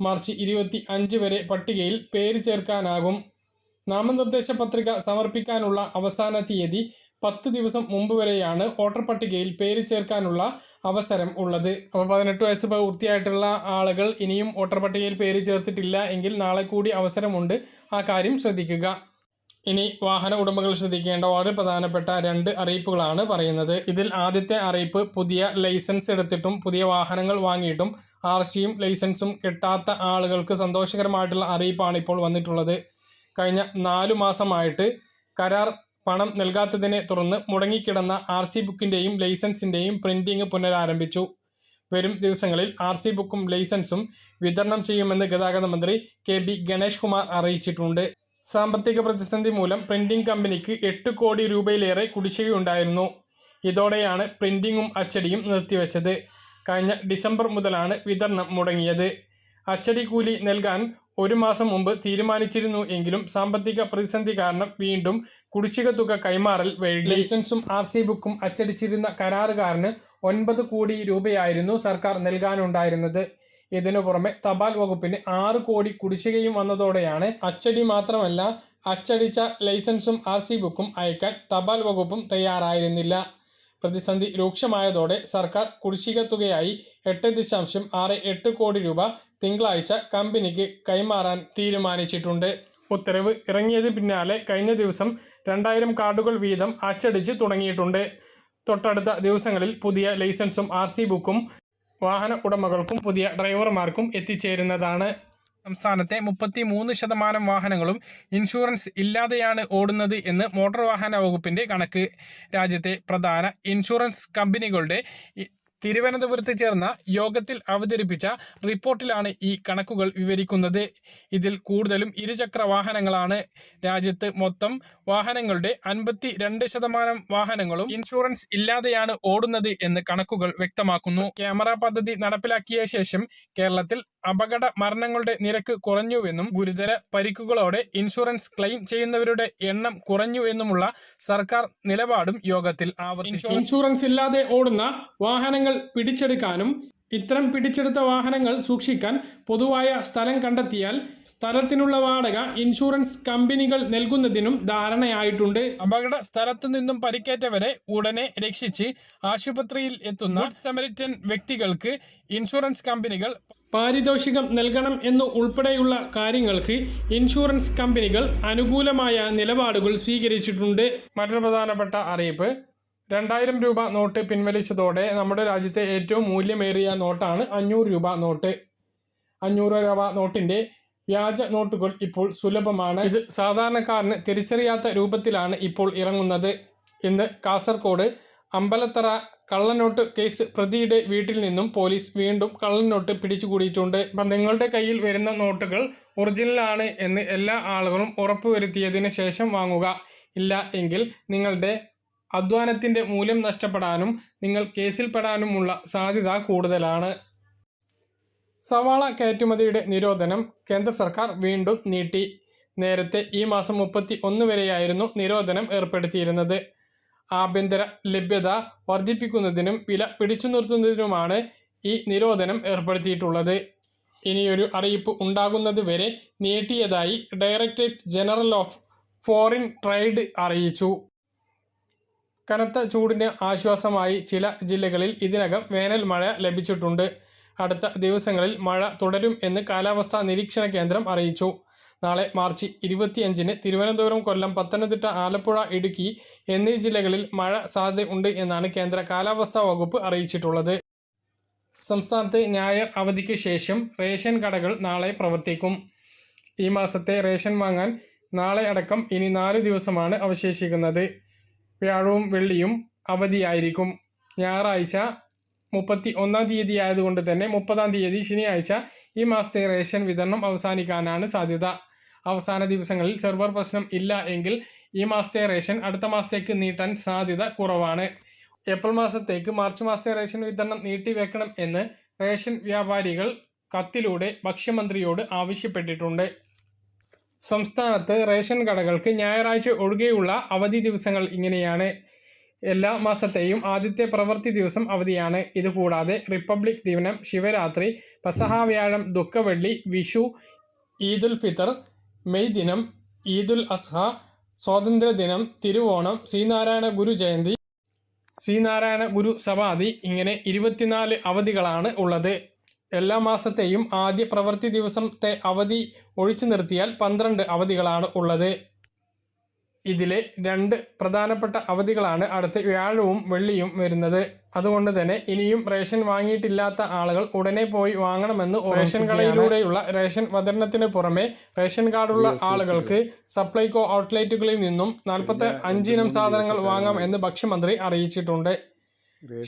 March ഇരുപത്തി അഞ്ച് വരെ പട്ടികയിൽ പേര് ചേർക്കാനാകും. നാമനിർദ്ദേശ പത്രിക സമർപ്പിക്കാനുള്ള അവസാന തീയതി പത്ത് ദിവസം മുമ്പ് വരെയാണ് വോട്ടർ പട്ടികയിൽ പേര് ചേർക്കാനുള്ള അവസരം ഉള്ളത്. അപ്പോൾ പതിനെട്ട് വയസ്സ് പൂർത്തിയായിട്ടുള്ള ആളുകൾ ഇനിയും വോട്ടർ പട്ടികയിൽ പേര് ചേർത്തിട്ടില്ല എങ്കിൽ നാളെ കൂടി അവസരമുണ്ട്. ആ കാര്യം ശ്രദ്ധിക്കുക. ഇനി വാഹന ഉടമകൾ ശ്രദ്ധിക്കേണ്ട വളരെ പ്രധാനപ്പെട്ട രണ്ട് അറിയിപ്പുകളാണ് പറയുന്നത്. ഇതിൽ ആദ്യത്തെ അറിയിപ്പ് പുതിയ ലൈസൻസ് എടുത്തിട്ടും പുതിയ വാഹനങ്ങൾ വാങ്ങിയിട്ടും ആർ സിയും ലൈസൻസും കിട്ടാത്ത ആളുകൾക്ക് സന്തോഷകരമായിട്ടുള്ള അറിയിപ്പാണ് ഇപ്പോൾ വന്നിട്ടുള്ളത്. കഴിഞ്ഞ നാലു മാസമായിട്ട് കരാർ പണം നൽകാത്തതിനെ തുടർന്ന് മുടങ്ങിക്കിടന്ന ആർ സി ബുക്കിന്റെയും ലൈസൻസിന്റെയും പ്രിന്റിംഗ് പുനരാരംഭിച്ചു. വരും ദിവസങ്ങളിൽ ആർ സി ബുക്കും ലൈസൻസും വിതരണം ചെയ്യുമെന്ന് ഗതാഗത മന്ത്രി കെ ബി ഗണേഷ് കുമാർ അറിയിച്ചിട്ടുണ്ട്. സാമ്പത്തിക പ്രതിസന്ധി മൂലം പ്രിന്റിംഗ് കമ്പനിക്ക് എട്ട് കോടി രൂപയിലേറെ കുടിശ്ശികയുണ്ടായിരുന്നു. ഇതോടെയാണ് പ്രിന്റിംഗും അച്ചടിയും നിർത്തിവെച്ചത്. കഴിഞ്ഞ ഡിസംബർ മുതലാണ് വിതരണം മുടങ്ങിയത്. അച്ചടിക്കൂലി നൽകാൻ ഒരു മാസം മുമ്പ് തീരുമാനിച്ചിരുന്നു എങ്കിലും സാമ്പത്തിക പ്രതിസന്ധി കാരണം വീണ്ടും കുടിശ്ശിക തുക കൈമാറൽ വൈകി. ലൈസൻസും ആർ സി ബുക്കും അച്ചടിച്ചിരുന്ന കരാറുകാരന് ഒൻപത് കോടി രൂപയായിരുന്നു സർക്കാർ നൽകാനുണ്ടായിരുന്നത്. ഇതിനു പുറമെ തപാൽ വകുപ്പിന് ആറ് കോടി കുടിശ്ശികയും വന്നതോടെയാണ് അച്ചടി മാത്രമല്ല അച്ചടിച്ച ലൈസൻസും ആർ ബുക്കും അയക്കാൻ തപാൽ വകുപ്പും തയ്യാറായിരുന്നില്ല. പ്രതിസന്ധി രൂക്ഷമായതോടെ സർക്കാർ കുടിശ്ശിക തുകയായി എട്ട് ദശാംശം ആറ് എട്ട് കോടി രൂപ തിങ്കളാഴ്ച കമ്പനിക്ക് കൈമാറാൻ തീരുമാനിച്ചിട്ടുണ്ട്. ഉത്തരവ് ഇറങ്ങിയത് പിന്നാലെ കഴിഞ്ഞ ദിവസം രണ്ടായിരം കാർഡുകൾ വീതം അച്ചടിച്ച് തുടങ്ങിയിട്ടുണ്ട്. തൊട്ടടുത്ത ദിവസങ്ങളിൽ പുതിയ ലൈസൻസും ആർ ബുക്കും വാഹന ഉടമകൾക്കും പുതിയ ഡ്രൈവർമാർക്കും എത്തിച്ചേരുന്നതാണ്. സംസ്ഥാനത്തെ മുപ്പത്തി മൂന്ന് ശതമാനം വാഹനങ്ങളും ഇൻഷുറൻസ് ഇല്ലാതെയാണ് ഓടുന്നത് എന്ന് മോട്ടോർ വാഹന വകുപ്പിന്റെ കണക്ക്. രാജ്യത്തെ പ്രധാന ഇൻഷുറൻസ് കമ്പനികളുടെ തിരുവനന്തപുരത്ത് ചേർന്ന യോഗത്തിൽ അവതരിപ്പിച്ച റിപ്പോർട്ടിലാണ് ഈ കണക്കുകൾ വിവരിക്കുന്നത്. ഇതിൽ കൂടുതലും ഇരുചക്ര വാഹനങ്ങളാണ്. രാജ്യത്ത് മൊത്തം വാഹനങ്ങളുടെ അൻപത്തി രണ്ട് ശതമാനം വാഹനങ്ങളും ഇൻഷുറൻസ് ഇല്ലാതെയാണ് ഓടുന്നത് എന്ന് കണക്കുകൾ വ്യക്തമാക്കുന്നു. ക്യാമറ പദ്ധതി നടപ്പിലാക്കിയ ശേഷം കേരളത്തിൽ അപകട മരണങ്ങളുടെ നിരക്ക് കുറഞ്ഞുവെന്നും ഗുരുതര പരിക്കുകളോടെ ഇൻഷുറൻസ് ക്ലെയിം ചെയ്യുന്നവരുടെ എണ്ണം കുറഞ്ഞു എന്നുമുള്ള സർക്കാർ നിലപാടും യോഗത്തിൽ ആവർത്തിച്ചു. ഇൻഷുറൻസ് ഇല്ലാതെ ഓടുന്ന വാഹനങ്ങൾ പിടിച്ചെടുക്കാനും ഇത്തരം പിടിച്ചെടുത്ത വാഹനങ്ങൾ സൂക്ഷിക്കാൻ പൊതുവായ സ്ഥലം കണ്ടെത്തിയാൽ സ്ഥലത്തിനുള്ള വാടക ഇൻഷുറൻസ് കമ്പനികൾ നൽകുന്നതിനും ധാരണയായിട്ടുണ്ട്. അപകട സ്ഥലത്തു നിന്നും പരിക്കേറ്റവരെ ഉടനെ രക്ഷിച്ച് ആശുപത്രിയിൽ എത്തുന്ന സമരിറ്റൻ വ്യക്തികൾക്ക് ഇൻഷുറൻസ് കമ്പനികൾ പാരിതോഷികം നൽകണം എന്നു ഉൾപ്പെടെയുള്ള കാര്യങ്ങൾക്ക് ഇൻഷുറൻസ് കമ്പനികൾ അനുകൂലമായ നിലപാടുകൾ സ്വീകരിച്ചിട്ടുണ്ട്. മറ്റൊരു പ്രധാനപ്പെട്ട അറിയിപ്പ്. രണ്ടായിരം രൂപ നോട്ട് പിൻവലിച്ചതോടെ നമ്മുടെ രാജ്യത്തെ ഏറ്റവും മൂല്യമേറിയ നോട്ടാണ് അഞ്ഞൂറ് രൂപ നോട്ട്. അഞ്ഞൂറ് രൂപ നോട്ടിന്റെ വ്യാജ നോട്ടുകൾ ഇപ്പോൾ സുലഭമാണ്. ഇത് സാധാരണക്കാരന് തിരിച്ചറിയാത്ത രൂപത്തിലാണ് ഇപ്പോൾ ഇറങ്ങുന്നത്. ഇന്ന് കാസർഗോഡ് അമ്പലത്തറ കള്ളനോട്ട് കേസ് പ്രതിയുടെ വീട്ടിൽ നിന്നും പോലീസ് വീണ്ടും കള്ളനോട്ട് പിടിച്ചുകൂടിയിട്ടുണ്ട്. നിങ്ങളുടെ കയ്യിൽ വരുന്ന നോട്ടുകൾ ഒറിജിനലാണ് എന്ന് എല്ലാ ആളുകളും ഉറപ്പുവരുത്തിയതിനു ശേഷം വാങ്ങുക. ഇല്ല എങ്കിൽ നിങ്ങളുടെ അധ്വാനത്തിന്റെ മൂല്യം നഷ്ടപ്പെടാനും നിങ്ങൾ കേസിൽപ്പെടാനുമുള്ള സാധ്യത കൂടുതലാണ്. സവാള കയറ്റുമതിയുടെ നിരോധനം കേന്ദ്ര സർക്കാർ വീണ്ടും നീട്ടി. നേരത്തെ ഈ മാസം മുപ്പത്തി ഒന്ന് വരെയായിരുന്നു നിരോധനം ഏർപ്പെടുത്തിയിരുന്നത്. ആഭ്യന്തര ലഭ്യത വർദ്ധിപ്പിക്കുന്നതിനും വില പിടിച്ചു നിർത്തുന്നതിനുമാണ് ഈ നിരോധനം ഏർപ്പെടുത്തിയിട്ടുള്ളത്. ഇനിയൊരു അറിയിപ്പ് ഉണ്ടാകുന്നത് വരെ നീട്ടിയതായി directorate general of foreign trade അറിയിച്ചു. കനത്ത ചൂടിന് ആശ്വാസമായി ചില ജില്ലകളിൽ ഇതിനകം വേനൽ മഴ ലഭിച്ചിട്ടുണ്ട്. അടുത്ത ദിവസങ്ങളിൽ മഴ തുടരും എന്ന് കാലാവസ്ഥാ നിരീക്ഷണ കേന്ദ്രം അറിയിച്ചു. നാളെ മാർച്ച് ഇരുപത്തിയഞ്ചിന് തിരുവനന്തപുരം കൊല്ലം പത്തനംതിട്ട ആലപ്പുഴ ഇടുക്കി എന്നീ ജില്ലകളിൽ മഴ സാധ്യത ഉണ്ട് എന്നാണ് കേന്ദ്ര കാലാവസ്ഥാ വകുപ്പ് അറിയിച്ചിട്ടുള്ളത്. സംസ്ഥാനത്ത് ഞായർ അവധിക്ക് ശേഷം റേഷൻ കടകൾ നാളെ പ്രവർത്തിക്കും. ഈ മാസത്തെ റേഷൻ വാങ്ങാൻ നാളെ അടക്കം ഇനി നാല് ദിവസമാണ് അവശേഷിക്കുന്നത്. വ്യാഴവും വെള്ളിയും അവധിയായിരിക്കും. ഞായറാഴ്ച മുപ്പത്തി ഒന്നാം തീയതി ആയതുകൊണ്ട് തന്നെ മുപ്പതാം തീയതി ശനിയാഴ്ച ഈ മാസത്തെ റേഷൻ വിതരണം അവസാനിക്കാനാണ് സാധ്യത. അവസാന ദിവസങ്ങളിൽ സെർവർ പ്രശ്നം ഇല്ല എങ്കിൽ ഈ മാസത്തെ റേഷൻ അടുത്ത മാസത്തേക്ക് നീട്ടാൻ സാധ്യത കുറവാണ്. ഏപ്രിൽ മാസത്തേക്ക് മാർച്ച് മാസത്തെ റേഷൻ വിതരണം നീട്ടിവെക്കണം എന്ന് റേഷൻ വ്യാപാരികൾ കത്തിലൂടെ ഭക്ഷ്യമന്ത്രിയോട് ആവശ്യപ്പെട്ടിട്ടുണ്ട്. സംസ്ഥാനത്ത് റേഷൻ കടകൾക്ക് ഞായറാഴ്ച ഒഴികെയുള്ള അവധി ദിവസങ്ങൾ ഇങ്ങനെയാണ്. എല്ലാ മാസത്തെയും ആദ്യത്തെ പ്രവൃത്തി ദിവസം അവധിയാണ്. ഇതുകൂടാതെ റിപ്പബ്ലിക് ദിനം ശിവരാത്രി പസഹാവ്യാഴം ദുഃഖവെള്ളി വിഷു ഈദുൽ ഫിത്തർ മെയ് ദിനം ഈദുൽ അസ്ഹ സ്വാതന്ത്ര്യദിനം തിരുവോണം ശ്രീനാരായണ ഗുരു ജയന്തി ശ്രീനാരായണ ഗുരു സമാധി ഇങ്ങനെ ഇരുപത്തിനാല് അവധികളാണ് ഉള്ളത്. എല്ലാ മാസത്തെയും ആദ്യ പ്രവൃത്തി ദിവസത്തെ അവധി ഒഴിച്ചു നിർത്തിയാൽ പന്ത്രണ്ട് അവധികളാണ് ഉള്ളത്. ഇതിലെ രണ്ട് പ്രധാനപ്പെട്ട അവധികളാണ് അടുത്ത വ്യാഴവും വെള്ളിയും വരുന്നത്. അതുകൊണ്ട് തന്നെ ഇനിയും റേഷൻ വാങ്ങിയിട്ടില്ലാത്ത ആളുകൾ ഉടനെ പോയി വാങ്ങണമെന്ന് റേഷൻ കടയിലൂടെയുള്ള റേഷൻ വിതരണത്തിന് പുറമെ റേഷൻ കാർഡുള്ള ആളുകൾക്ക് സപ്ലൈകോ ഔട്ട്ലെറ്റുകളിൽ നിന്നും നാൽപ്പത്തി അഞ്ചിനം സാധനങ്ങൾ വാങ്ങാം എന്ന് ഭക്ഷ്യമന്ത്രി അറിയിച്ചിട്ടുണ്ട്.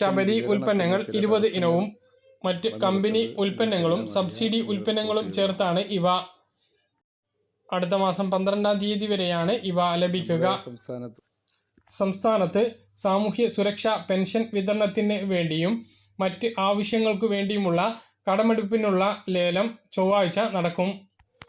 ശബരി ഉൽപ്പന്നങ്ങൾ ഇരുപത് ഇനവും മറ്റ് കമ്പനി ഉൽപ്പന്നങ്ങളും സബ്സിഡി ഉൽപ്പന്നങ്ങളും ചേർത്താണ് ഇവ. അടുത്ത മാസം പന്ത്രണ്ടാം തീയതി വരെയാണ് ഇവ ലഭിക്കുക. സംസ്ഥാനത്ത്. സംസ്ഥാനത്ത് സാമൂഹ്യ സുരക്ഷാ പെൻഷൻ വിതരണത്തിന് വേണ്ടിയും മറ്റ് ആവശ്യങ്ങൾക്കു വേണ്ടിയുമുള്ള കടമെടുപ്പിനുള്ള ലേലം ചൊവ്വാഴ്ച നടക്കും.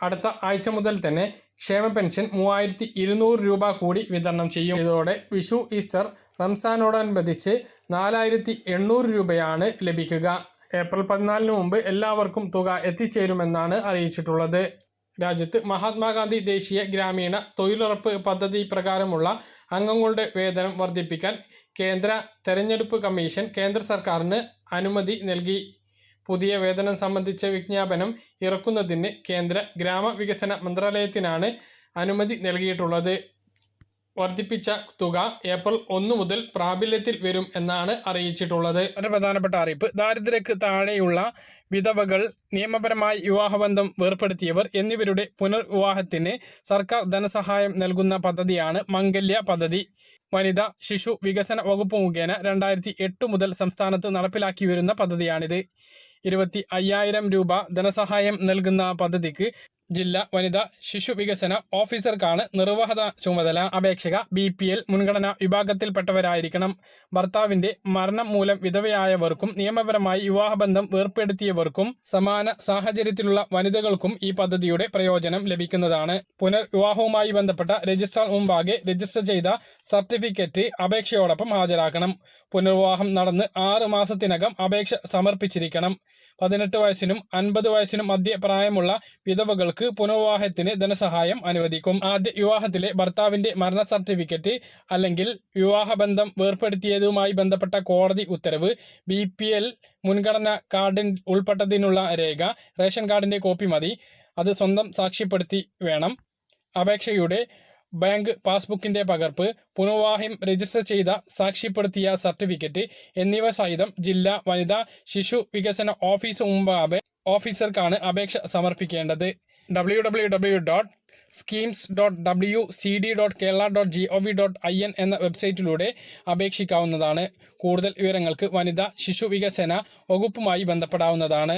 അടുത്ത ആഴ്ച മുതൽ തന്നെ ക്ഷേമ പെൻഷൻ മൂവായിരത്തി ഇരുന്നൂറ് രൂപ കൂടി വിതരണം ചെയ്യും. ഇതോടെ വിഷു ഈസ്റ്റർ റംസാനോടനുബന്ധിച്ച് നാലായിരത്തി എണ്ണൂറ് രൂപയാണ് ലഭിക്കുക. ഏപ്രിൽ പതിനാലിന് മുമ്പ് എല്ലാവർക്കും തുക എത്തിച്ചേരുമെന്നാണ് അറിയിച്ചിട്ടുള്ളത്. രാജ്യത്ത് മഹാത്മാഗാന്ധി ദേശീയ ഗ്രാമീണ തൊഴിലുറപ്പ് പദ്ധതി പ്രകാരമുള്ള അംഗങ്ങളുടെ വേതനം വർദ്ധിപ്പിക്കാൻ കേന്ദ്ര തെരഞ്ഞെടുപ്പ് കമ്മീഷൻ കേന്ദ്ര സർക്കാരിന് അനുമതി നൽകി. പുതിയ വേതനം സംബന്ധിച്ച വിജ്ഞാപനം ഇറക്കുന്നതിന് കേന്ദ്ര ഗ്രാമവികസന മന്ത്രാലയത്തിനാണ് അനുമതി നൽകിയിട്ടുള്ളത്. വർദ്ധിപ്പിച്ച തുക ഏപ്രിൽ ഒന്ന് മുതൽ പ്രാബല്യത്തിൽ വരും എന്നാണ് അറിയിച്ചിട്ടുള്ളത്. ഒരു പ്രധാനപ്പെട്ട അറിയിപ്പ്. ദാരിദ്ര്യക്ക് താഴെയുള്ള വിധവകൾ നിയമപരമായി വിവാഹബന്ധം വേർപ്പെടുത്തിയവർ എന്നിവരുടെ പുനർവിവാഹത്തിന് സർക്കാർ ധനസഹായം നൽകുന്ന പദ്ധതിയാണ് മംഗല്യ പദ്ധതി. വനിതാ ശിശു വികസന വകുപ്പ് മുഖേന രണ്ടായിരത്തി എട്ട് മുതൽ സംസ്ഥാനത്ത് നടപ്പിലാക്കി വരുന്ന പദ്ധതിയാണിത്. ഇരുപത്തി അയ്യായിരം രൂപ ധനസഹായം നൽകുന്ന പദ്ധതിക്ക് ജില്ലാ വനിതാ ശിശു വികസന ഓഫീസർക്കാണ് നിർവഹത ചുമതല. അപേക്ഷക ബി പി എൽ മുൻഗണനാ വിഭാഗത്തിൽപ്പെട്ടവരായിരിക്കണം. ഭർത്താവിന്റെ മരണം മൂലം വിധവയായവർക്കും നിയമപരമായി വിവാഹബന്ധം വേർപ്പെടുത്തിയവർക്കും സമാന സാഹചര്യത്തിലുള്ള വനിതകൾക്കും ഈ പദ്ധതിയുടെ പ്രയോജനം ലഭിക്കുന്നതാണ്. പുനർവിവാഹവുമായി ബന്ധപ്പെട്ട രജിസ്ട്രാർ മുമ്പാകെ രജിസ്റ്റർ ചെയ്ത സർട്ടിഫിക്കറ്റ് അപേക്ഷയോടൊപ്പം ഹാജരാക്കണം. പുനർവിവാഹം നടന്ന് ആറ് മാസത്തിനകം അപേക്ഷ സമർപ്പിച്ചിരിക്കണം. പതിനെട്ട് വയസ്സിനും അൻപത് വയസ്സിനും മധ്യ പ്രായമുള്ള വിധവകൾക്ക് പുനർവിവാഹത്തിന് ധനസഹായം അനുവദിക്കും. ആദ്യ വിവാഹത്തിലെ ഭർത്താവിന്റെ മരണ സർട്ടിഫിക്കറ്റ് അല്ലെങ്കിൽ വിവാഹബന്ധം വേർപ്പെടുത്തിയതുമായി ബന്ധപ്പെട്ട കോടതി ഉത്തരവ് ബി മുൻഗണന കാർഡിൻ ഉൾപ്പെട്ടതിനുള്ള രേഖ റേഷൻ കാർഡിന്റെ കോപ്പി മതി അത് സ്വന്തം സാക്ഷ്യപ്പെടുത്തി വേണം. അപേക്ഷയുടെ ബാങ്ക് പാസ്ബുക്കിന്റെ പകർപ്പ് പുനർവാഹം രജിസ്റ്റർ ചെയ്ത സാക്ഷ്യപ്പെടുത്തിയ സർട്ടിഫിക്കറ്റ് എന്നിവ സഹിതം ജില്ലാ വനിതാ ശിശു വികസന ഓഫീസ് മുമ്പാകെ ഓഫീസർക്കാണ് അപേക്ഷ സമർപ്പിക്കേണ്ടത്. W W W dot schemes dot W C D dot Kerala dot G O V dot I N എന്ന വെബ്സൈറ്റിലൂടെ അപേക്ഷിക്കാവുന്നതാണ്. കൂടുതൽ വിവരങ്ങൾക്ക് വനിതാ ശിശു വികസന വകുപ്പുമായി ബന്ധപ്പെടാവുന്നതാണ്.